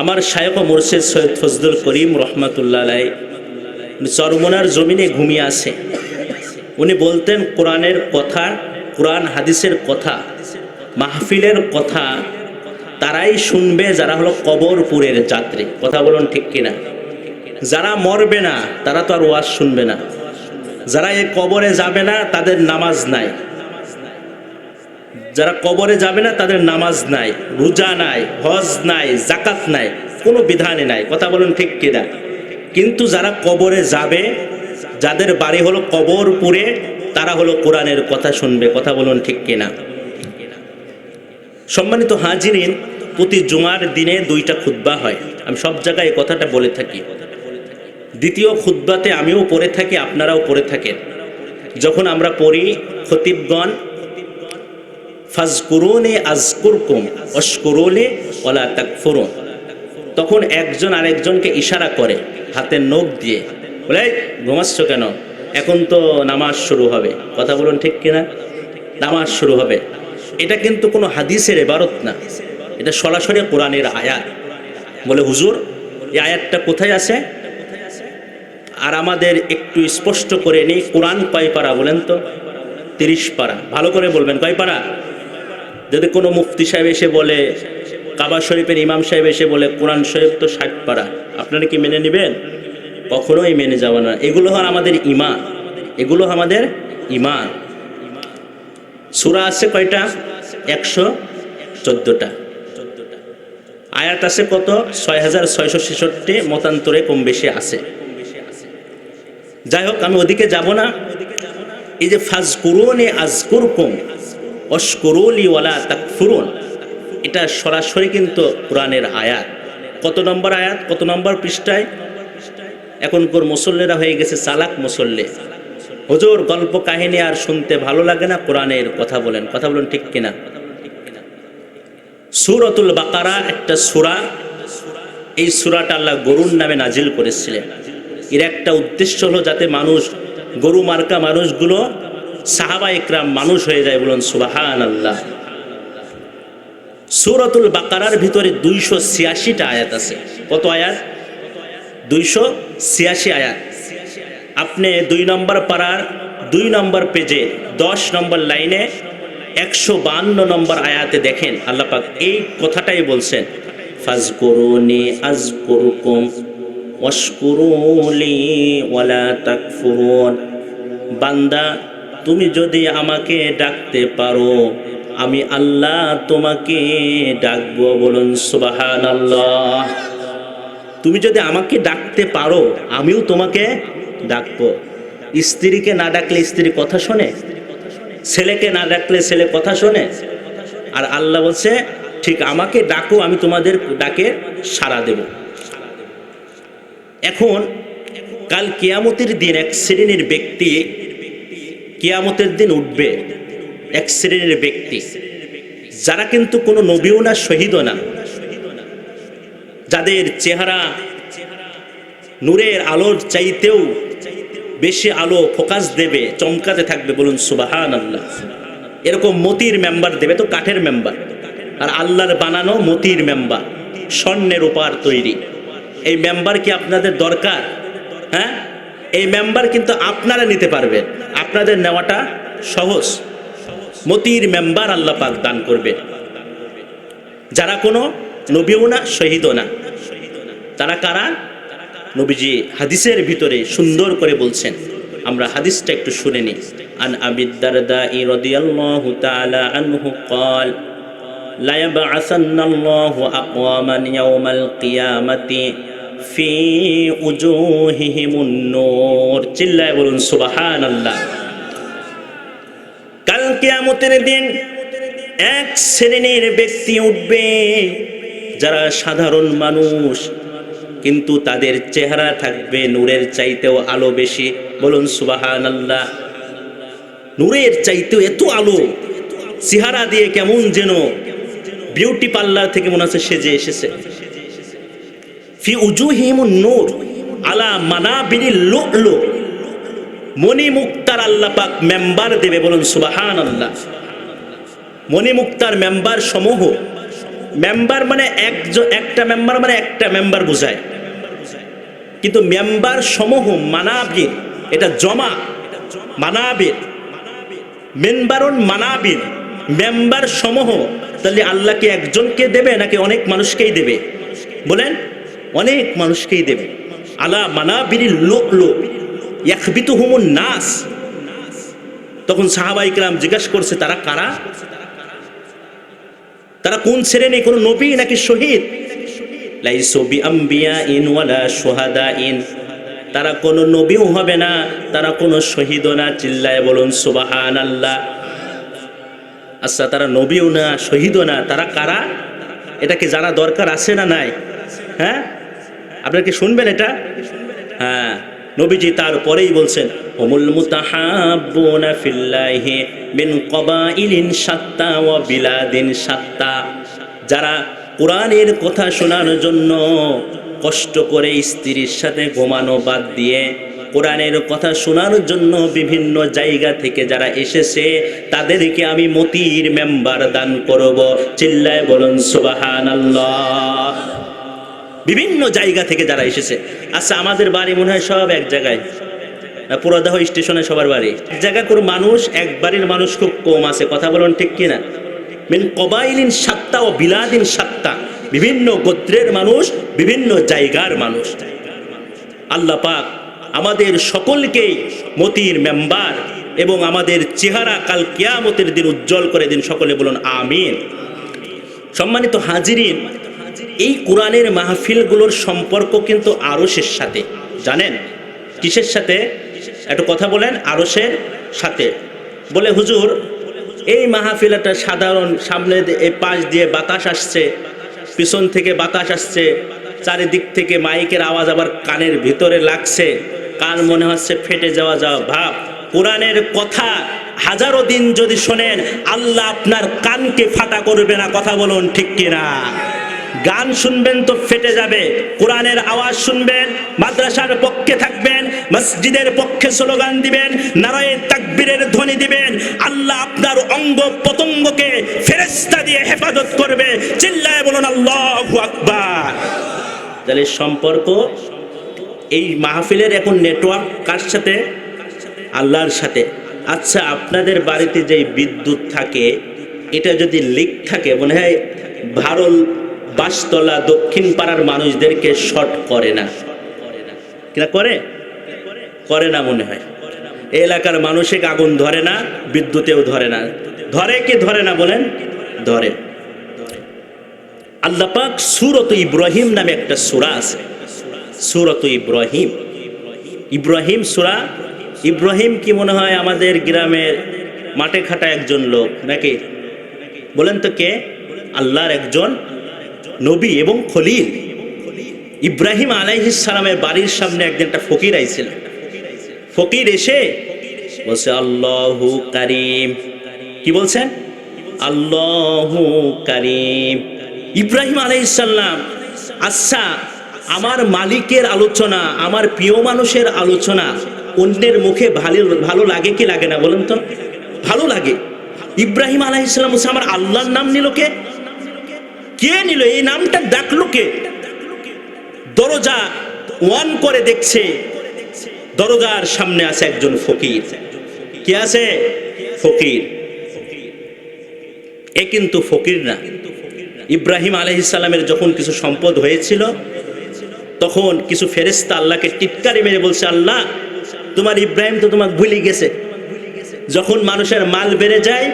আমার শায়ক মুর্শেদ সৈয়দ ফজলুল করিম রহমাতুল্লাহ আলাই চরমনার জমিনে ঘুমিয়ে আছে। উনি বলতেন, কোরআনের কথা, কোরআন হাদিসের কথা, মাহফিলের কথা, তারাই শুনবে যারা হলো কবরপুরের যাত্রী। কথা বলুন ঠিক কিনা? যারা মরবে না, তারা তো আর ওয়াজ শুনবে না। যারা এই কবরে যাবে না, তাদের নামাজ নাই। যারা কবরে যাবে না, তাদের নামাজ নাই, রোজা নাই, হজ নাই জাকাত নাই, কোনো বিধানে নাই। কথা বলুন ঠিক কিনা? কিন্তু যারা কবরে যাবে, যাদের বাড়ি হলো কবরপুরে, তারা হলো কোরআনের কথা শুনবে। কথা বলুন ঠিক কিনা? সম্মানিত হাজিরিন, প্রতি জুমার দিনে দুইটা খুদ্া হয়। আমি সব জায়গায় কথাটা বলে থাকি। দ্বিতীয় খুদ্বাতে আমিও পড়ে থাকি, আপনারাও পড়ে থাকেন। যখন আমরা পড়ি, খতিবগণ ফাজকুরুনে আজকুরকুম অস্কুরুনে ওলা তাকফুরুন। তখন একজন আরেকজনকে ইশারা করে হাতের নখ দিয়ে বলে "এই, ঘুমাচ্ছ কেন? এখন তো নামাজ শুরু হবে। কথা বলুন ঠিক কিনা? নামাজ শুরু হবে। এটা কিন্তু কোনো হাদিসের এবারত না। এটা সরাসরি কোরআনের আয়াত। বলে হুজুর এই আয়াতটা কোথায় আছে? আর আমাদের একটু স্পষ্ট করে নিই কোরআন কয় পারা বলেন তো? তিরিশ পারা। ভালো করে বলবেন কয় পারা? যদি কোনো মুফতি সাহেব এসে বলে, কাবা শরীফের ইমাম সাহেব এসে বলে, কোরআন শরীফ তো ষাট পারা, আপনারা কি মেনে নেবেন? কখনোই মেনে যাব না। এগুলো হল আমাদের ইমান। এগুলো আমাদের ইমান। সুরা আছে কয়টা? একশো চোদ্দোটা। আয়াত আছে কত? ছয় হাজার ছয়শো ছেষট্টি। মতান্তরে কম বেশি আছে। যাই হোক, আমি ওদিকে যাব না। এই যে ফাজ করুন আজকুরকুম অস্করুলি ওয়ালা তাকফুরুন। এটা সরাসরি কিন্তু কোরআনের আয়াত। কত নম্বর আয়াত? কত নম্বর পৃষ্ঠায়? এখনকার মুসল্লেরা হয়ে গেছে চালাক মুসল্লে। হুজুর, গল্প, কাহিনী আর শুনতে ভালো লাগে না? কোরআনের কথা বলেন। কথা বলেন ঠিক কিনা? সুরতুল বাকারা একটা সুরা। এই সুরাটা আল্লাহ গরুর নামে নাজিল করেছিলেন। এর একটা উদ্দেশ্য হলো যাতে মানুষ, গরু মার্কা মানুষগুলো সাহাবা ইকরাম মানুষ হয়ে যায় বলুন সুবাহান আল্লাহ সুরতুল বাকারার ভিতরে দুইশো ছিয়াশিটা আয়াত আছে। কত আয়াত? দুইশো ছিয়াশি আয়াত। আপনি দুই নম্বর পাড়ার দুই নম্বর পেজে দশ নম্বর লাইনে একশো বান্ন নম্বর আয়াতে দেখেন, আল্লাহ পাক এই কথাটাই বলছেন ফাজ করুনি আজ করুকুম ওয়াশকুরুলি ওয়ালা তাকফুরুন। বান্দা তুমি যদি আমাকে ডাকতে পারো, আমি আল্লাহ তোমাকে ডাকবো বলুন সুবাহান আল্লাহ তুমি যদি আমাকে ডাকতে পারো, আমিও তোমাকে ডাকবো। স্ত্রীকে না ডাকলে স্ত্রী কথা শোনে, ছেলেকে না ডাকলে ছেলে কথা শোনে। আর আল্লাহ বলছে, ঠিক আমাকে ডাকো, আমি তোমাদের ডাকে সাড়া দেব। এখন কাল কিয়ামতের দিন এক শ্রেণির ব্যক্তি কিয়ামতের দিন উঠবে এক শ্রেণির ব্যক্তি, যারা কিন্তু কোনো নবীও না, শহীদও না। যাদের চেহারা নূরের আলোর চাইতেও বেশি আলো ফোকাস দেবে, চমকাতে থাকবে, বলুন সুবাহান আল্লাহ এরকম মতির মেম্বার দেবে তো কাঠের মেম্বার। আর আল্লাহর বানানো মতির মেম্বার, স্বর্ণের উপার তৈরি। এই মেম্বার কি আপনাদের দরকার? হ্যাঁ? এই মেম্বার কিন্তু আপনারা নিতে পারবেন আপনাদের নেওয়াটা সহজ মতির মেম্বার আল্লাহ পাক দান করবে যারা কোনো নবীও না শহীদও না তারা কারা নবীজি হাদিসের ভিতরে সুন্দর করে বলছেন আমরা হাদিসটা একটু শুনে নিই আন আবিদ্দারদা রাদিয়াল্লাহু তাআলা আনহু قال لا يبعثن الله أقواما يوم القيامة ফি উজুহিহিমুন নূর চিল্লায় বলুন, সুবহানাল্লাহ। কাল কিয়ামতের দিন এক শ্রেণির ব্যক্তি উঠবে, যারা সাধারণ মানুষ, কিন্তু তাদের চেহারা থাকবে নূরের চাইতেও আলো বেশি। বলুন সুবাহান আল্লাহ নূরের চাইতেও এত আলো, চেহারা দিয়ে কেমন যেন, বিউটি পার্লার থেকে মনে হচ্ছে সেজে এসেছে। ফি উজুহিম নূর আলা মানাবিনি লু'লু। মণি মুক্তার আল্লাহ পাক মেম্বার দেবে বলুন সুবাহান আল্লাহ মণি মুক্তার মেম্বার সমূহ। মেম্বার মানে একজন, একটা মেম্বার মানে একটা মেম্বার বোঝায়। কিন্তু মেম্বার সমূহ মানাবির, এটা জমা, মানাবির। মেম্বারন মানাবির, মেম্বার সমূহ। তাহলে আল্লাহকে একজনকে দেবে নাকি অনেক মানুষকেই দেবে? বলেন অনেক মানুষকেই দেবে। আলা মানাবির লোক লোক একবিত হুমুন নাস। তখন সাহাবাইকরাম জিজ্ঞাসা করছে, তারা কারা? তারা কোন শ্রেণি কোন নবী নাকি শহীদ? তারা কোনো নবীও হবে না, তারা কোনো শহীদও না, চিল্লায় বলুন সুবাহান আল্লাহ আচ্ছা তারা নবীও না, শহীদও না, তারা কারা? এটা কি জানা দরকার আছে না নাই? হ্যাঁ? আপনারা কি শুনবেন এটা? হ্যাঁ নবীজি তারপরেই বলছেন, হুমুল মুতাহাব্বুনা ফিল্লাহি মিন কবাইলিন সাত্তা ওয়া বিলাদিন সাত্তা যারা কোরআনের কথা শোনার জন্য কষ্ট করে স্ত্রীর সাথে ঘুমানো বাদ দিয়ে কোরআনের কথা শোনার জন্য বিভিন্ন জায়গা থেকে যারা এসেছে, তাদেরকে আমি মতির মেম্বার দান করব। চিল্লায় বলুন সুবাহান আল্লাহ বিভিন্ন জায়গা থেকে যারা এসেছে। আচ্ছা আমাদের বাড়ি মনে হয় সব এক জায়গায়। পুরোদাহ স্টেশনে সবার বাড়ি। এক জায়গা করে মানুষ, এক বাড়ির মানুষ খুব কম আছে। কথা বলুন ঠিক কিনা? মিন কবাইলিন সাত্তা ও বিলাদিন সাত্তা বিভিন্ন গোত্রের মানুষ, বিভিন্ন জায়গার মানুষ। আল্লাহ পাক আমাদের সকলকেই মতির মেম্বার এবং আমাদের চেহারা কাল কেয়ামতের দিন উজ্জ্বল করে দিন। সকলে বলুন, আমিন। সম্মানিত হাজিরিন এই কোরআনের মাহফিলগুলোর সম্পর্ক কিন্তু আরসের সাথে। জানেন? কিসের সাথে? একটু কথা বলেন আরসের সাথে। বলে, হুজুর, এই মাহফিল একটা সাধারণ সামনে এই পাশ দিয়ে বাতাস আসছে, পিছন থেকে বাতাস আসছে, চারিদিক থেকে মাইকের আওয়াজ আবার কানের ভিতরে লাগছে, কান মনে হচ্ছে ফেটে যাওয়া যাওয়া ভাব। কোরআনের কথা হাজারো দিন যদি শোনেন, আল্লাহ আপনার কানকে ফাটা করবে না, কথা বলুন ঠিক কিনা? গান শুনবেন তো ফেটে যাবে, কোরআনের আওয়াজ শুনবেন, মাদ্রাসার পক্ষে থাকবেন, মসজিদের পক্ষে স্লোগান দিবেন, নারায়ে তাকবীরের ধ্বনি দিবেন, আল্লাহ আপনার অঙ্গ পতঙ্গকে ফেরেশতা দিয়ে হেফাজত করবে, চিল্লায় বলুন আল্লাহু আকবার। তাহলে সম্পর্ক, এই মাহফিলের এখন নেটওয়ার্ক কার সাথে? আল্লাহর সাথে। আচ্ছা আপনাদের বাড়িতে যে বিদ্যুৎ থাকে, এটা যদি লিক থাকে, মনে হয় ভারল বাসতলা দক্ষিণ পাড়ার মানুষদেরকে শর্ট করে না। কিনা করে? করে না মনে হয়। এলাকার মানুষের আগুন ধরে না, বিদ্যুতেও ধরে না। ধরে কি ধরে না বলেন? ধরে। আল্লাহ পাক সুরত ইব্রাহিম নামে একটা সূরা আছে। সুরত ইব্রাহিম। ইব্রাহিম সূরা? ইব্রাহিম কি মনে হয় আমাদের গ্রামের মাঠে খাটা একজন লোক নাকি? বলেন তো কে? আল্লাহর একজন নবী এবং খলিল। ইব্রাহিম সালামের বাড়ির সামনে একদিন একটা ফকির আইছিল। ফকির এসে বলছে, আল্লাহু কারিম। কি বলছেন? আল্লাহু কারিম। ইব্রাহিম আলাইসাল্লাম আচ্ছা আমার মালিকের আলোচনা, আমার প্রিয় মানুষের আলোচনা অন্যের মুখে ভালো ভালো লাগে কি লাগে না বলেন তো? ভালো লাগে। ইব্রাহিম আলাইসাল্লাম আমার আল্লাহর নাম নিল কে? কে নিল? এই নামটা ডাকলো কে? দরজা ওয়ান করে দেখছে। দরজার সামনে আছে একজন ফকির। কে আছে? ফকির। এ কিন্তু ফকির না। ইব্রাহিম আলহিসাল্লামের যখন কিছু সম্পদ হয়েছিল, তখন কিছু ফেরেস্তা আল্লাহকে টিটকারি মেরে বলছে, আল্লাহ, তোমার ইব্রাহিম তো তোমাকে ভুলে গেছে। যখন মানুষের মাল বেড়ে যায়,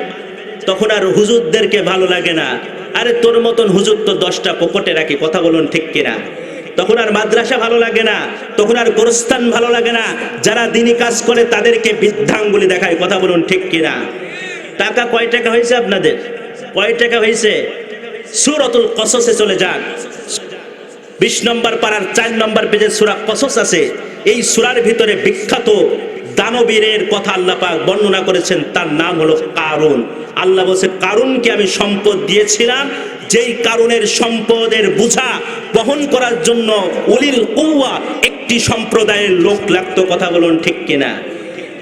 তখন আর হুজুরদেরকে ভালো লাগে না। আরে তোর মতন হুজুর তো দশটা পকেটে রাখি, কথা বলুন ঠিক কিনা? তখন আর মাদ্রাসা ভালো লাগে না, তখন আর গোরস্থান ভালো লাগে না। যারা দিনই কাজ করে তাদেরকে বৃদ্ধাঙ্গুলি দেখায়, কথা বলুন ঠিক কিনা? টাকা কয় টাকা হয়েছে আপনাদের? কয় টাকা হয়েছে? সুরতুল কসসে চলে যান। বিশ নম্বর পাড়ার চার নম্বর পেজে সুরা কসস আছে। এই সুরার ভিতরে বিখ্যাত দানবীরের কথা আল্লাহ পাক বর্ণনা করেছেন, তার নাম হলো কারুন। আল্লাহ বলছে, কারুনকে আমি সম্পদ দিয়েছিলাম, যেই কারণের সম্পদের বোঝা বহন করার জন্য উলিল কৌয়া একটি সম্প্রদায়ের লোক লাগতো, কথা বলুন ঠিক কিনা?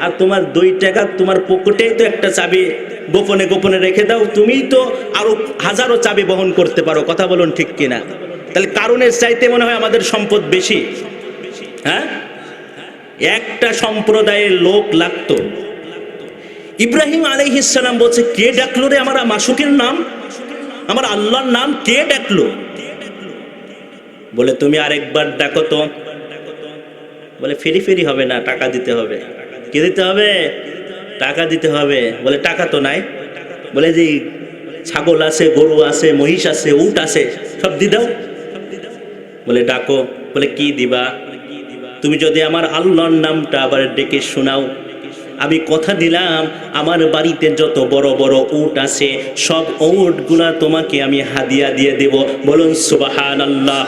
আর তোমার দুই টাকা তোমার পকেটেই তো একটা চাবি গোপনে গোপনে রেখে দাও তুমি তো আরও হাজারো চাবি বহন করতে পারো, কথা বলুন ঠিক কিনা? তাহলে কারণের চাইতে মনে হয় আমাদের সম্পদ বেশি। হ্যাঁ? একটা সম্প্রদায়ের লোক লাগতো। ইব্রাহিম আলাইহিসসালাম বলছে, কে ডাকলো রে আমার মাসুকের নাম? আমার আল্লাহর নাম কে ডাকলো? বলে, তুমি আরেকবার ডাকো তো। বলে, ফেরি ফেরি হবে না, টাকা দিতে হবে। কে দিতে হবে? টাকা দিতে হবে। বলে, টাকা তো নাই। বলে, যে ছাগল আছে, গরু আছে, মহিষ আছে, উট আছে, সব দি দাও। বলে, ডাকো। বলে, কি দিবা? তুমি যদি আমার আল্লাহর নামটা আবার ডেকে শোনাও। আমি কথা দিলাম, আমার বাড়িতে যত বড় বড় উট আছে, সব উটগুলা তোমাকে আমি হাদিয়া দিয়ে দেব। বলুন সুবাহান আল্লাহ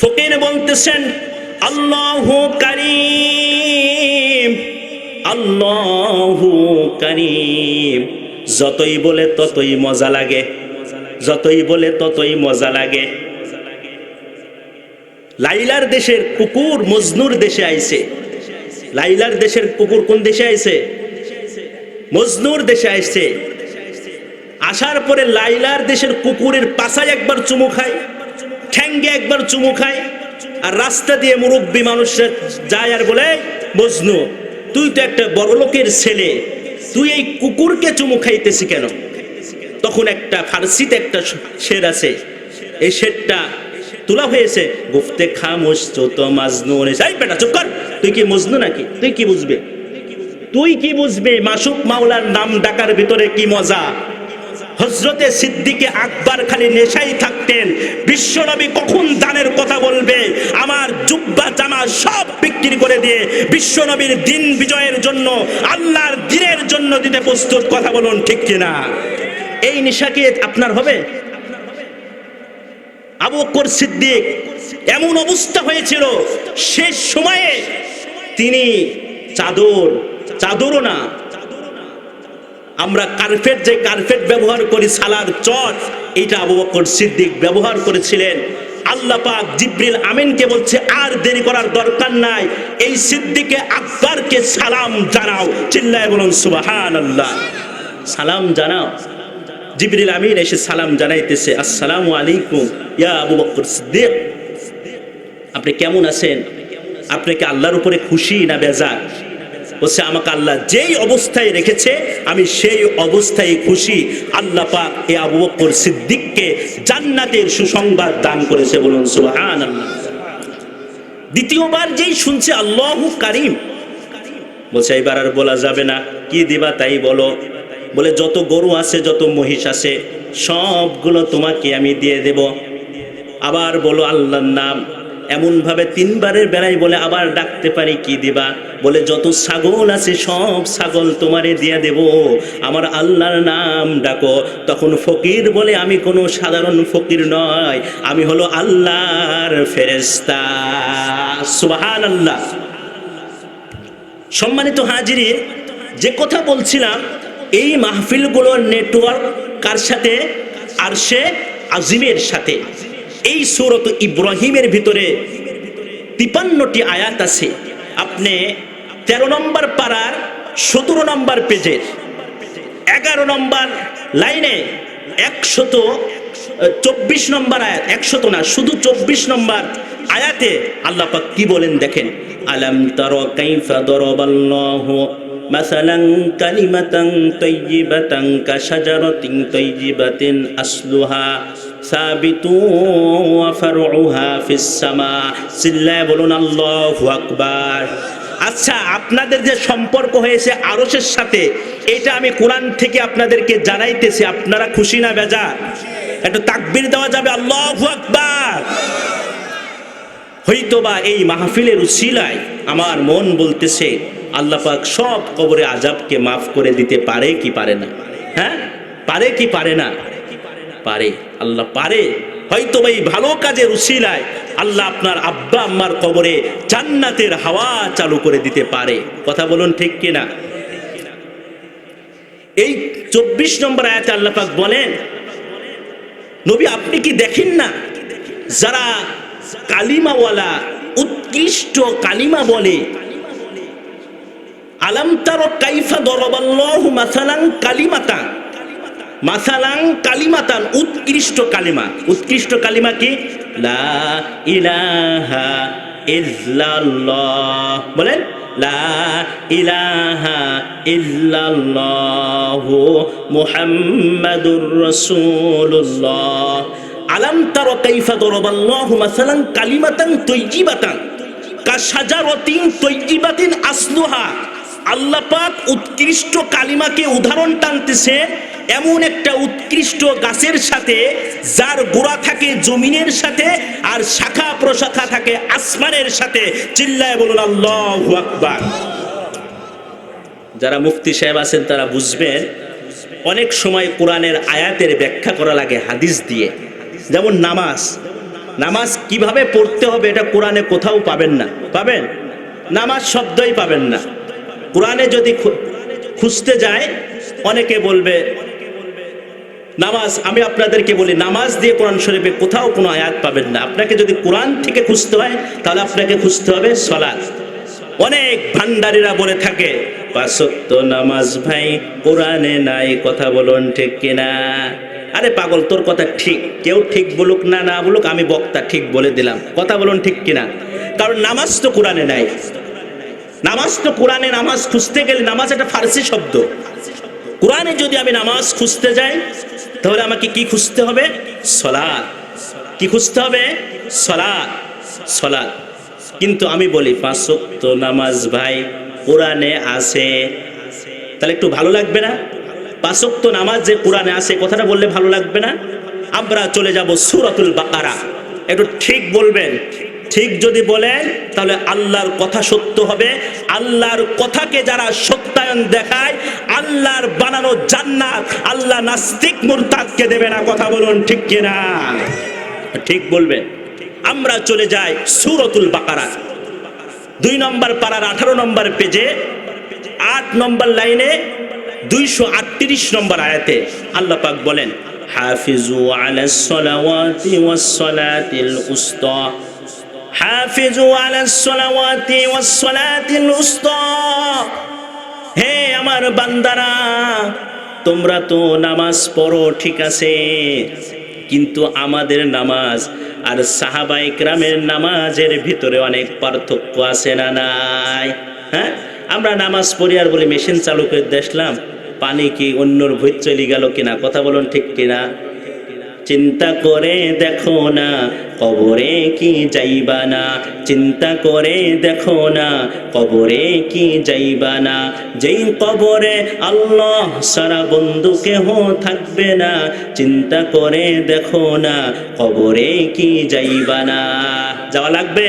ফকির বলতেছেন, আল্লাহু কারীম আল্লাহু কারীম। যতই বলে ততই মজা লাগে, যতই বলে ততই মজা লাগে। লাইলার দেশের কুকুর মজনুর দেশে আইছে। লাইলার দেশের কুকুর কোন দেশে আইছে? মজনুর দেশে আইছে। আসার পরে লাইলার দেশের কুকুরের পাশায় একবার চুমু খায়, ঠ্যাঙ্গে একবার চুমু খায়, আর রাস্তা দিয়ে মুরব্বী মানুষরা যায় আর বলে মজনু, তুই তো একটা বড় লোকের ছেলে, তুই এই কুকুরকে চুমু খাইতেছি কেন? তখন একটা ফার্সিতে একটা শের আছে। এই শেরটা তোলা হয়েছে। গুফতে খামোশ তো মাজনু এই বেটা, চুপ কর। তুই কি মজনু নাকি? তুই কি বুঝবে? তুই কি বুঝবে মাসুক মাওলার নাম ডাকার ভিতরে কি মজা? হজরতে সিদ্দিকে আকবর খালি নেশাই থাকতেন। বিশ্বনবী কখন দানের কথা বলবে? আমার জুব্বা জামা সব বিক্রি করে দিয়ে বিশ্বনবীর দিন বিজয়ের জন্য, আল্লাহর দিনের জন্য দিতে প্রস্তুত। কথা বলুন ঠিক কিনা? এই নেশা কি আপনার হবে? আবু বকর সিদ্দিক এমন অবস্থা হয়েছিল, শেষ সময়ে তিনি চাদর, চাদরও না, আমরা কার্পেট যে কার্পেট ব্যবহার করি, সালার চট এটা আবু বকর সিদ্দিক ব্যবহার করেছিলেন। আল্লাহ পাক জিব্রিল আমিনকে বলছে, আর দেরি করার দরকার নাই, এই সিদ্দিকে, আকবরকে সালাম জানাও। চিল্লায় বলুন সুবাহান আল্লাহ সালাম জানাও। জিবরিল আমিন এসে সালাম জানাইতেছে, আসসালামু আলাইকুম, ইয়া আবু বকর সিদ্দিক। আপনি কেমন আছেন? আপনি কি আল্লাহর উপরে খুশি না বেজার? বলছে, আমাকে আল্লাহ যেই অবস্থায় রেখেছে, আমি সেই অবস্থায় খুশি। আল্লাহ পাক এ আবু বকর সিদ্দিককে জান্নাতের সুসংবাদ দান করেছে বলুন সুবহান আল্লাহ দ্বিতীয়বার যেই শুনছে, আল্লাহু কারিম। বলছে, এবার আর বলা যাবে না। কি দিবা তাই বলো। বলে, যত গরু আছে, যত মহিষ আছে, সবগুলো তোমাকে আমি দিয়ে দেব। আবার বলো, আল্লাহর নাম। এমনভাবে তিনবারের বেলায় বলে, আবার ডাকতে পারি কি দিবা? বলে, যত ছাগল আছে, সব ছাগল তোমারে দিয়ে দেব। আমার আল্লাহর নাম ডাকো। তখন ফকির বলে, আমি কোনো সাধারণ ফকির নয়, আমি হলো আল্লাহর ফেরেস্তা সুবাহান আল্লাহ সম্মানিত হাজিরি যে কথা বলছিলাম এই মাহফিলগুলোর নেটওয়ার্ক কার সাথে? আর সে আজিমের সাথে। এই সুরত ইব্রাহিমের ভিতরে তিপান্নটি আয়াত আছে। আপনি তেরো নম্বর পাড়ার সতেরো নম্বর পেজের এগারো নম্বর লাইনে একশত চব্বিশ নম্বর আয়াত, একশত না, শুধু চব্বিশ নম্বর আয়াতে আল্লাহ পাক কি বলেন দেখেন? আলম তার কাইফা দরবাল্লাহু مثلا كلمة طيبة كشجرة طيبة أصلها ثابت وفرعها في السماء চিল্লায় বলুন আল্লাহু আকবার আচ্ছা আপনাদের যে সম্পর্ক হয়েছে আরশের সাথে এটা আমি কোরআন থেকে আপনাদেরকে জানাইতেছি আপনারা খুশি না বেজা একটু তাকবির দেওয়া যাবে আল্লাহু আকবার হয়তোবা এই মাহফিলের উসিলায় আমার মন বলতেছে আল্লাহ পাক সব কবরে আজাবকে মাফ করে দিতে পারে কি পারে না? হ্যাঁ? পারে কি পারে না? পারে। আল্লাহ পারে। হয়তো এই ভালো কাজের উসিলায় আল্লাহ আপনার আব্বা আম্মার কবরে জান্নাতের হাওয়া চালু করে দিতে পারে। কথা বলুন ঠিক কিনা? এই চব্বিশ নম্বর আয়াতে আল্লাহ পাক বলেন, নবী আপনি কি দেখেন না? যারা কালিমাওয়ালা, উৎকৃষ্ট কালিমা বলে আলাম তারো কাইফা দরবাল্লাহু মাসালান কালিমাতান। মাসালাং কালিমাতান, উৎকৃষ্ট কালিমা। উৎকৃষ্ট কালিমা কি? লা ইলাহা ইল্লাল্লাহ। বলেন, লা ইলাহা ইল্লাল্লাহু মুহাম্মাদুর রাসূলুল্লাহ। আলাম তারা কাইফা দরবাল্লাহু মাসালান কালিমাতান তৈজিবাতান কাশাজারাতিন তৈজিবাতিন আসলুহা। আল্লাহ পাক উৎকৃষ্ট কালিমাকে উদাহরণ টানতেছে এমন একটা উৎকৃষ্ট গাছের সাথে যার গোড়া থাকে জমিনের সাথে আর শাখা প্রশাখা থাকে আসমানের সাথে। চিল্লায় বলুন, আল্লাহ আকবার। যারা মুফতি সাহেব আছেন, তারা বুঝবেন, অনেক সময় কোরআনের আয়াতের ব্যাখ্যা করা লাগে হাদিস দিয়ে। যেমন নামাজ। নামাজ কীভাবে পড়তে হবে এটা কোরআনে কোথাও পাবেন না। পাবেন? নামাজ শব্দই পাবেন না। কোরআনে যদি খুঁজতে যায়, অনেকে বলবে, নামাজ, আমি আপনাদেরকে বলি, নামাজ দিয়ে কোরআন শরীফে কোথাও কোনো আয়াত পাবেন না। আপনাকে যদি কোরআন থেকে খুঁজতে হয়, তাহলে আপনাকে খুঁজতে হবে সলাৎ। অনেক ভান্ডারীরা বলে থাকে, পাঁচক্ত নামাজ ভাই, কোরআনে নাই, কথা বলুন ঠিক কিনা? আরে পাগল, তোর কথা ঠিক। কেউ ঠিক বলুক না না বলুক, আমি বক্তা ঠিক বলে দিলাম। কথা বলুন ঠিক কিনা? কারণ নামাজ তো কোরআনে নাই। নামাজ তো কোরআনে নামাজ খুঁজতে গেলে নামাজ একটা ফার্সি শব্দ। কোরআনে যদি আমি নামাজ খুঁজতে যাই, তাহলে আমাকে কি খুঁজতে হবে? সলাদ কি খুঁজতে হবে? সলাদ সলাদ কিন্তু আমি বলি, পাঁচ নামাজ ভাই, কোরআনে আছে। তাহলে একটু ভালো লাগবে না? পাঁচ নামাজ যে কোরআনে আছে, কথাটা বললে ভালো লাগবে না? আমরা চলে যাব সুরাতুল বাকারা। একটু ঠিক বলবেন। ঠিক যদি বলেন তাহলে আল্লাহর কথা সত্য হবে। আল্লাহর কথাকে যারা সত্যায়ন দেখায়, আল্লাহর বানানো জান্নাত, আল্লাহ নাস্তিক মুরতাদকে দেবে না। কথা বলুন, ঠিক কিনা? ঠিক বলবেন আমরা চলে যাই সুরতুল বাকারা। দুই নম্বর পাড়ার আঠারো নম্বর পেজে, আট নম্বর লাইনে দুইশো আটত্রিশ নম্বর আয়াতে আল্লাহ পাক বলেন, হাফিজু আলা সলাওয়াতি ওয়াস সালাতিল উস্তা। হাফিজু আলা সলাওয়াতি ওয়াস সালাতিল হে আমার বান্দারা, তোমরা তো নামাজ পড়ো, ঠিক আছে? কিন্তু আমাদের নামাজ আর সাহাবাই গ্রামের নামাজের ভিতরে অনেক পার্থক্য আছে না নাই? হ্যাঁ? আমরা নামাজ পড়ি আর বলি, মেশিন চালু করে দেখলাম পানি কি অন্যর ভুই চলে গেল কিনা? কথা বলুন ঠিক কিনা? চিন্তা করে দেখো না, কবরে কি যাইবা না? চিন্তা করে দেখো না, কবরে কি যাইবা না? যেই কবরে আল্লাহ সারা বন্ধু কেহ থাকবে না, চিন্তা করে দেখো না, কবরে কি যাইবা না? যাওয়া লাগবে?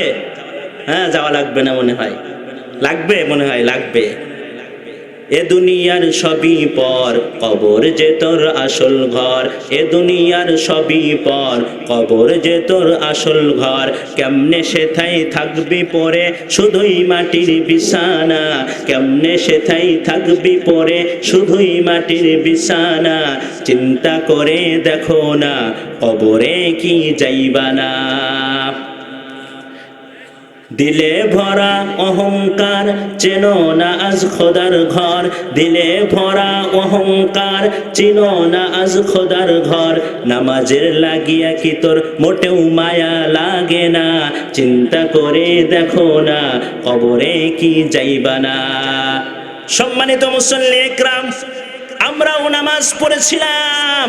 হ্যাঁ যাওয়া লাগবে না মনে হয়। লাগবে মনে হয়, লাগবে। এ দুনিয়ার সবই পর, কবর যে তোর আসল ঘর। এ দুনিয়ার সবই পর, কবর যে তোর আসল ঘর। কেমনে সেথাই থাকবি পরে, শুধুই মাটির বিছানা। কেমনে সেথাই থাকবি পরে, শুধুই মাটির বিছানা। চিন্তা করে দেখো না, কবরে কি যাইবা না। দিলে ভরা অহংকার, চেনো না আজ খোদার ঘর। দিলে ভরা অহংকার, চিনো না আজ খোদার ঘর। নামাজের লাগিয়া কি তোর মোটেও মায়া লাগে না? চিন্তা করে দেখো না, কবরে কি যাইবা না? সম্মানিত মুসল্লি একরাম, আমরাও নামাজ পড়েছিলাম।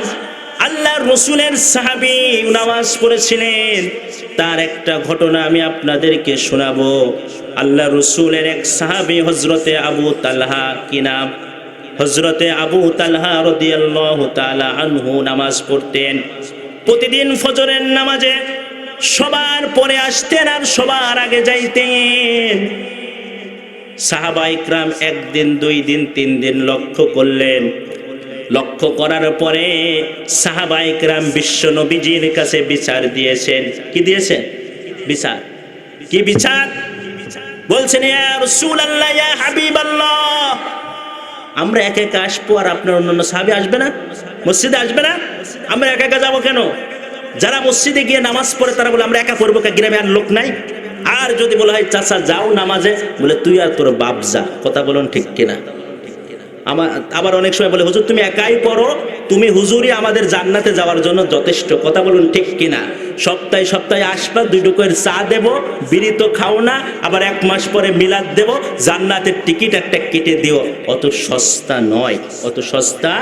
আল্লাহ রসুলের সাহাবি নামাজ পড়েছিলেন। তার একটা ঘটনা আমি আপনাদেরকে শোনাবো। আল্লাহ রসুলের এক সাহাবি হজরতে আবু তালহা কি নাম? হজরতে আবু তালহা রদিয়াল্লাহু তালা আনহু নামাজ পড়তেন। প্রতিদিন ফজরের নামাজে সবার পরে আসতেন আর সবার আগে যাইতেন। সাহাবা ইকরাম একদিন, দুই দিন, তিন দিন লক্ষ্য করলেন। লক্ষ্য করার পরে সাহাবা ইকরাম বিশ্ব নবীজির কাছে বিচার দিয়েছেন। কি দিয়েছেন? বিচার। কি বিচার? বলছেন আমরা একা একা আসব আর আপনার অন্যান্য সাহাবি আসবে না? মসজিদে আসবে না? আমরা একা একা যাব কেন? যারা মসজিদে গিয়ে নামাজ পড়ে, তারা বলে, আমরা একা পড়ব কা গ্রামে আর লোক নাই। আর যদি বলা হয়, চাচা, যাও নামাজে। বলে, তুই আর তোর বাপ যা। কথা বলুন ঠিক কিনা? আমার আবার অনেক সময় বলে হুজুর তুমি একাই পড়ো তুমি হুজুরই আমাদের জান্নাতে যাওয়ার জন্য যথেষ্ট কথা বলুন ঠিক কিনা সপ্তাহে সপ্তাহে আসবা দুই টুকের চা দেব বিড়ি তো খাও না আবার এক মাস পরে মিলাদ দেব জান্নাতের টিকিট একটা কেটে দিও অত সস্তা নয় অত সস্তা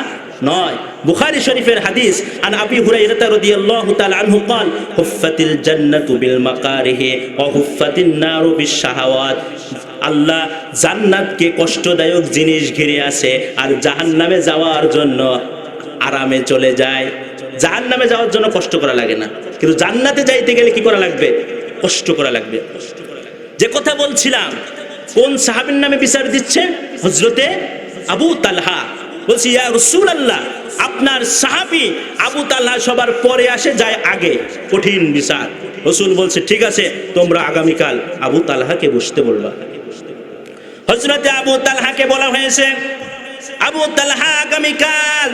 নয় বুখারী শরীফের হাদিস আন আবি হুরাইরা রাদিয়াল্লাহু তাআলা আনহু قال হুফাতিল জান্নাতু বিল মাকারিহি ওয়া হুফাতিন নারু বিশ শাহাওয়াত আল্লাহ জান্নাতকে কষ্টদায়ক জিনিস ঘিরে আছে আর জাহান্নামে যাওয়ার জন্য আরামে চলে যায়। জাহান্নামে যাওয়ার জন্য কষ্ট করা লাগে না। কিন্তু জান্নাতে যাইতে গেলে কি করা লাগবে? কষ্ট করা লাগবে। যে কথা বলছিলাম, কোন সাহাবীর নামে বিচার দিচ্ছে? হজরতে আবু তালহা। বলছি, ইয়া রসুল আল্লাহ আপনার সাহাবী আবু তালহা সবার পরে আসে, যায় আগে। কঠিন বিচার। রসুল বলছে, ঠিক আছে, তোমরা আগামীকাল আবু তালহাকে বসতে বলবা। হজরতে আবু তালহাকে বলা হয়েছে, আবু তালহা আগামীকাল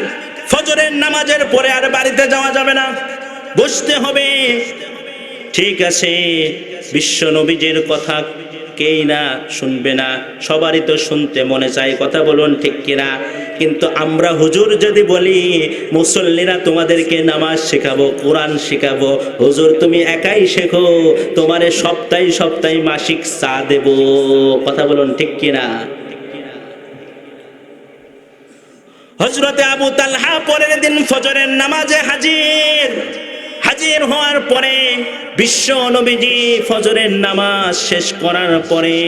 ফজরের নামাজের পরে আর বাড়িতে যাওয়া যাবে না। বসতে হবে। ঠিক আছে, বিশ্ব নবীজির কথা কেই না শুনবে না, সবারই তো শুনতে মনে চায়, কথা বলুন ঠিক কিনা? কিন্তু আমরা হুজুর যদি বলি, মুসল্লিরা তোমাদেরকে নামাজ শেখাবো, কোরআন শেখাবো, হুজুর তুমি একাই শেখো, তোমারে সপ্তাহে সপ্তাহে মাসিক চা দেব। কথা বলুন ঠিক কিনা? হজরতে আবু তালহা পরের দিন ফজরের নামাজে হাজির। হাজির হওয়ার পরে বিশ্ব নবীজি ফজরের নামাজ শেষ করার পরে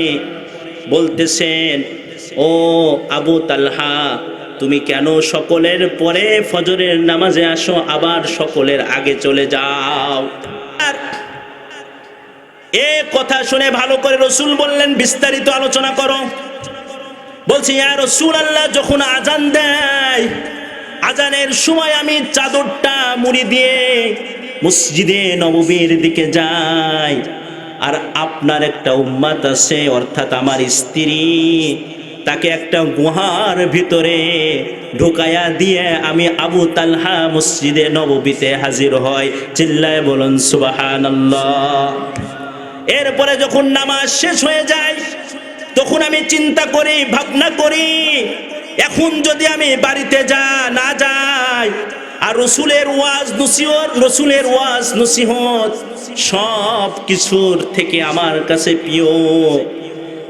বলতেছেন, ও আবু তালহা, তুমি কেন সকলের পরে ফজরের নামাজে আসো, আবার সকলের আগে চলে যাও? এ কথা শুনে ভালো করে রসুল বললেন, বিস্তারিত আলোচনা করো। বলছি আর রসুল আল্লাহ যখন আজান দেয়, আজানের সময় আমি চাদরটা মুড়ি দিয়ে মসজিদে নববীর দিকে যাই আর আপনার একটা উম্মাত আছে, অর্থাৎ আমার স্ত্রী, তাকে একটা গুহার ভিতরে ঢুকায়া দিয়ে আমি আবু তালহা মসজিদে নববীতে হাজির হয় চিল্লায় বলুন, সুবাহানাল্লাহ। এরপরে যখন নামাজ শেষ হয়ে যায়, তখন আমি চিন্তা করি, ভাবনা করি, এখন যদি আমি বাড়িতে যা, না যাই আর রসুলের ওয়াজ নসিহত, রসুলের ওয়াজ নসিহত সব কিছুর থেকে আমার কাছে প্রিয়।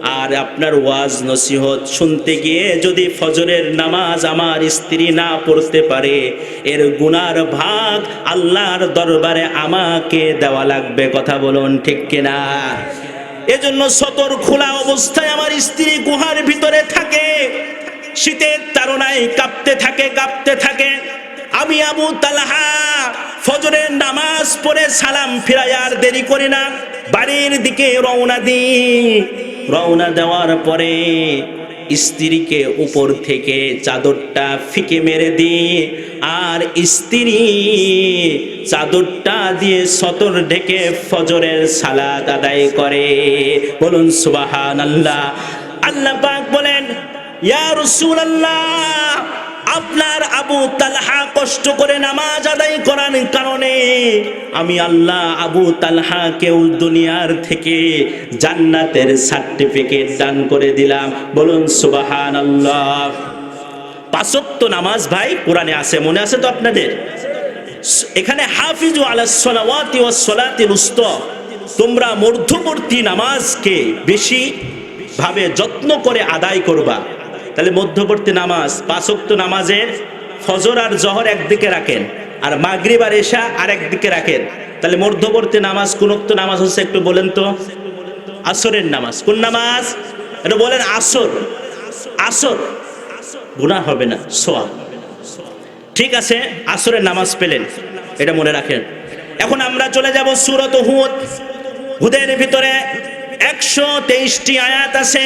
আর আপনার ওয়াজ নসিহত শুনতে গিয়ে যদি ফজরের নামাজ আমার স্ত্রী না পড়তে পারে, এর গুনার ভাগ আল্লাহর দরবারে আমাকে দেওয়া লাগবে, কথা বলুন ঠিক কিনা? এজন্য সতর খোলা অবস্থায় আমার স্ত্রী গুহার ভিতরে থাকে। শীতের তারনায় কাঁপতে থাকে কাঁপতে থাকে। আমি আবু তালাহা ফজরের নামাজ পড়ে সালাম ফিরাই আর দেরি করি না। বাড়ির দিকে রওনা দিই। রওনা দেওয়ার পরে স্ত্রীকে উপর থেকে চাদরটা ফিকে মেরে দিই। আর স্ত্রী চাদরটা দিয়ে সতর ঢেকে ফজরের সালাত আদায় করে। বলুন সুবাহান আল্লাহ আল্লাহ পাক বলেন, ইয়া রাসূলুল্লাহ আপনার আবু তালহা কষ্ট করে নামাজ আদায় করার কারণে আমি আল্লাহ আবু তালহাকেও দুনিয়ার থেকে জান্নাতের সার্টিফিকেট দান করে দিলাম। বলুন সুবাহান আল্লাহ পাঁচক্ত নামাজ ভাই, কোরআনে আছে, মনে আছে তো আপনাদের? এখানে হাফিজু আলা সলাওয়াতি ওয়াস সলাতিল উস্ত। তোমরা মধ্যবর্তী নামাজকে বেশি ভাবে যত্ন করে আদায় করবা। তাহলে মধ্যবর্তী নামাজ পাঁচক্ত নামাজের ফজর আর জহর একদিকে রাখেন, আর মাগরিব আর এশা আর একদিকে রাখেন। তাহলে মধ্যবর্তী নামাজ কোন উক্ত নামাজ হচ্ছে একটু বলেন তো। আসরের নামাজ, কোন নামাজ? এটা বলেন আসর। আসর, গুনাহ হবে না সোয়া ঠিক আছে, আসরের নামাজ পেলেন, এটা মনে রাখেন। এখন আমরা চলে যাব সুরত হুদ। হুদের ভিতরে একশো তেইশটি আয়াত আছে।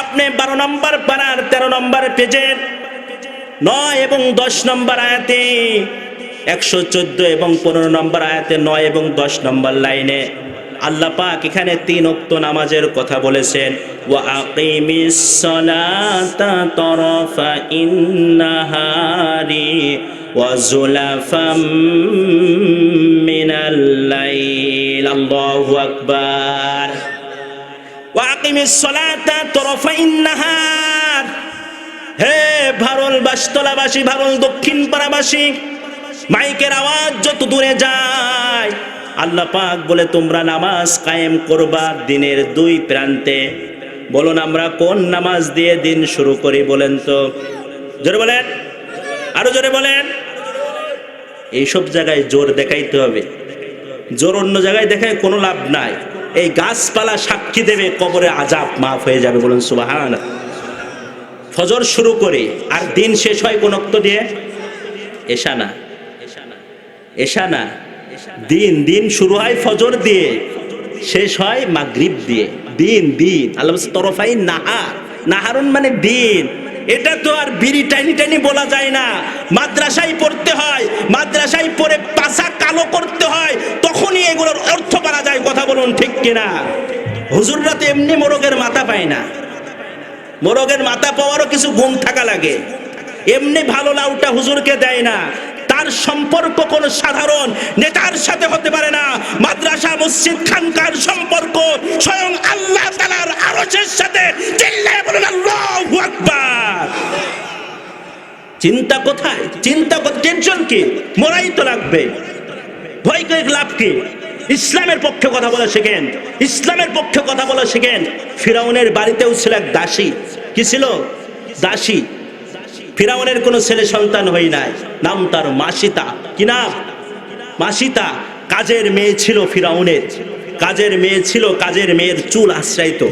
আপনি বারো নম্বর পাড়ার তেরো নম্বর পেজের নয় এবং দশ নম্বর আয়াতে একশো চোদ্দ এবং পনেরো নম্বর আয়াতে নয় এবং দশ নম্বর লাইনে আল্লাহ পাক এখানে তিন অক্ত নামাজের কথা বলেছেন, ওয়া আকিমিস সালাতা ইন্নাহারি আকবার। ভারল দক্ষিণ পাড়াবাসী মাইকের আওয়াজ যত দূরে যায় বলে, তোমরা নামাজ কায়েম দিনের দুই প্রান্তে। বলুন, আমরা কোন নামাজ দিয়ে দিন শুরু করি বলেন তো? জোরে বলেন। আরও জোরে বলেন। এইসব জায়গায় জোর দেখাইতে হবে। জোর অন্য জায়গায় দেখায় কোনো লাভ নাই। এই গাছপালা সাক্ষী দেবে, কবরে আজাব মাফ হয়ে যাবে বলুন সুবাহান ফজর শুরু করে, আর দিন শেষ হয় কোন দিয়ে? এশা না। এশা না। দিন দিন শুরু হয় ফজর দিয়ে, শেষ হয় মাগরিব দিয়ে। দিন দিন। আল্লাহ তরফাই নাহার নাহারুন মানে দিন। এটা তো আর বিড়ি টাইনি টাইনি বলা যায় না। মাদ্রাসায় পড়তে হয়, মাদ্রাসায় পড়ে পাশা কালো করতে হয়, তখনই এগুলোর অর্থ পারা যায়, কথা বলুন ঠিক কিনা? হুজুররা তো এমনি মোরগের মাথা পায় না। মোরগের মাথা পাওয়ারও কিছু গুণ থাকা লাগে। এমনি ভালো লাউটা হুজুরকে দেয় না। তার সম্পর্ক কোন সাধারণ? নেতার সাথে হতে পারে না। মাদ্রাসা, মসজিদ, খানকার সম্পর্ক স্বয়ং আল্লাহ তালার আরশের সাথে চিন্তা কোথায়? চিন্তা টেনশন কি? মরাই তো লাগবে। ভয় করে লাভ কি? ইসলামের পক্ষে কথা বলা শেখেন। ইসলামের পক্ষে কথা বলা শেখেন। ফিরাউনের বাড়িতেও ছিল এক দাসী। কি ছিল? দাসী। ফিরাউনের কোনো ছেলে সন্তান হই নাই। নাম তার মাসিতা। কি নাম? মাসিতা। কাজের মেয়ে ছিল ফিরাউনের। কাজের মেয়ে ছিল, কাজের মেয়ের চুল আশ্রাইত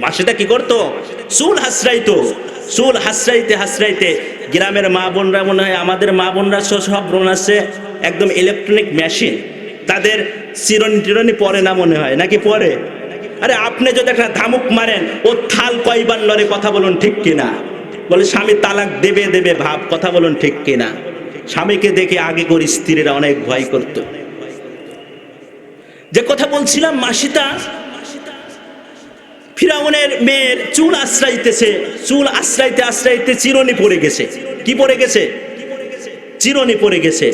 মাসিটা কি করতো? চুল হাসরাইতো। চুল হাসরাইতে হাসরাইতে গ্রামের মা বোনরা মনে হয়, আমাদের মা বোনরা সব বোন আছে, একদম ইলেকট্রনিক মেশিন তাদের চিরনি টিরনি পরে না মনে হয়, নাকি পরে? আরে আপনি যদি একটা ধামুক মারেন, ও থাল কয়বার লড়ে কথা বলুন ঠিক কিনা? বলে, স্বামী তালাক দেবে দেবে ভাব, কথা বলুন ঠিক কিনা? স্বামীকে দেখে আগে করে স্ত্রীরা অনেক ভয় করত। যে কথা বলছিলাম মাসিতা ফিরাউনের মেয়ের চুল আশ্রাইতেছে, চুল আশ্রাইতে আশ্রাইতে চিরনি পড়ে গেছে। কি পড়ে গেছে? চিরনি পড়ে গেছে।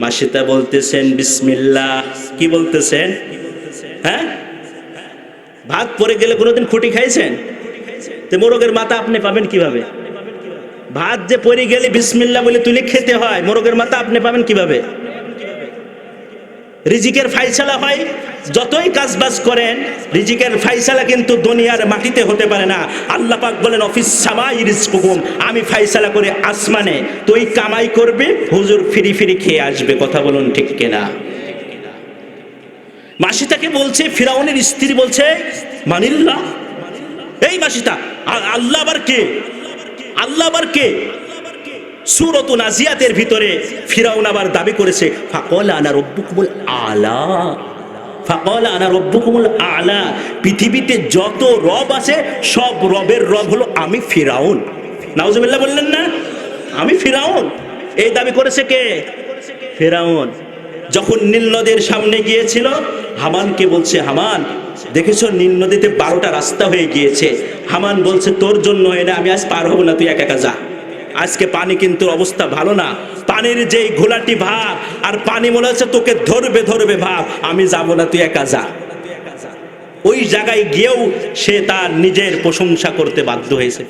মাসিতা বলতেছেন, বিসমিল্লাহ। কি বলতেছেন? হ্যাঁ? ভাত পড়ে গেলে কোনোদিন খুঁটি খাইছেন? মোরগের মাথা আপনি পাবেন কীভাবে? ভাত যে পড়ে গেলে বিসমিল্লা বলে তুলে খেতে হয়, মোরগের মাথা আপনি পাবেন কীভাবে? রিজিকের ফাইসালা হয়, যতই কাজ কাজবাজ করেন, রিজিকের ফাইসালা কিন্তু দুনিয়ার মাটিতে হতে পারে না। আল্লাহ পাক বলেন, অফিস সামাই রিজকুকুম। আমি ফাইসালা করে আসমানে। তুই কামাই করবে, হুজুর ফিরি ফিরি খেয়ে আসবে, কথা বলুন ঠিক কিনা? মাসিতাকে বলছে, ফিরাউনের স্ত্রী বলছে, মানিল্লাহ এই মাসিতা আ- আল্লাহ আবার কে? আল্লাহ আবার কে? সুরত নাজিয়াতের ভিতরে ফিরাউন আবার দাবি করেছে, ফাকল আনা রব্বুকুমুল আলা। ফাকল আনা রব্বুকুমুল আলা। পৃথিবীতে যত রব আছে, সব রবের রব হলো আমি ফিরাউন। নাউজুবিল্লাহ বললেন না, আমি ফিরাউন। এই দাবি করেছে কে? ফেরাউন। যখন নীল নদের সামনে গিয়েছিল, হামানকে বলছে, হামান, দেখেছ নীল নদীতে বারোটা রাস্তা হয়ে গিয়েছে। হামান বলছে, তোর জন্য এটা আমি আজ পার হব না, তুই একা একা যা। আজকে পানি কিন্তু অবস্থা ভালো না। পানির যেই ঘোলাটি ভাব, আর পানি মনে হচ্ছে তোকে ধরবে ধরবে ভাব। আমি যাব না, তুই একা যা। ওই জায়গায় গিয়েও সে তার নিজের প্রশংসা করতে বাধ্য হয়েছে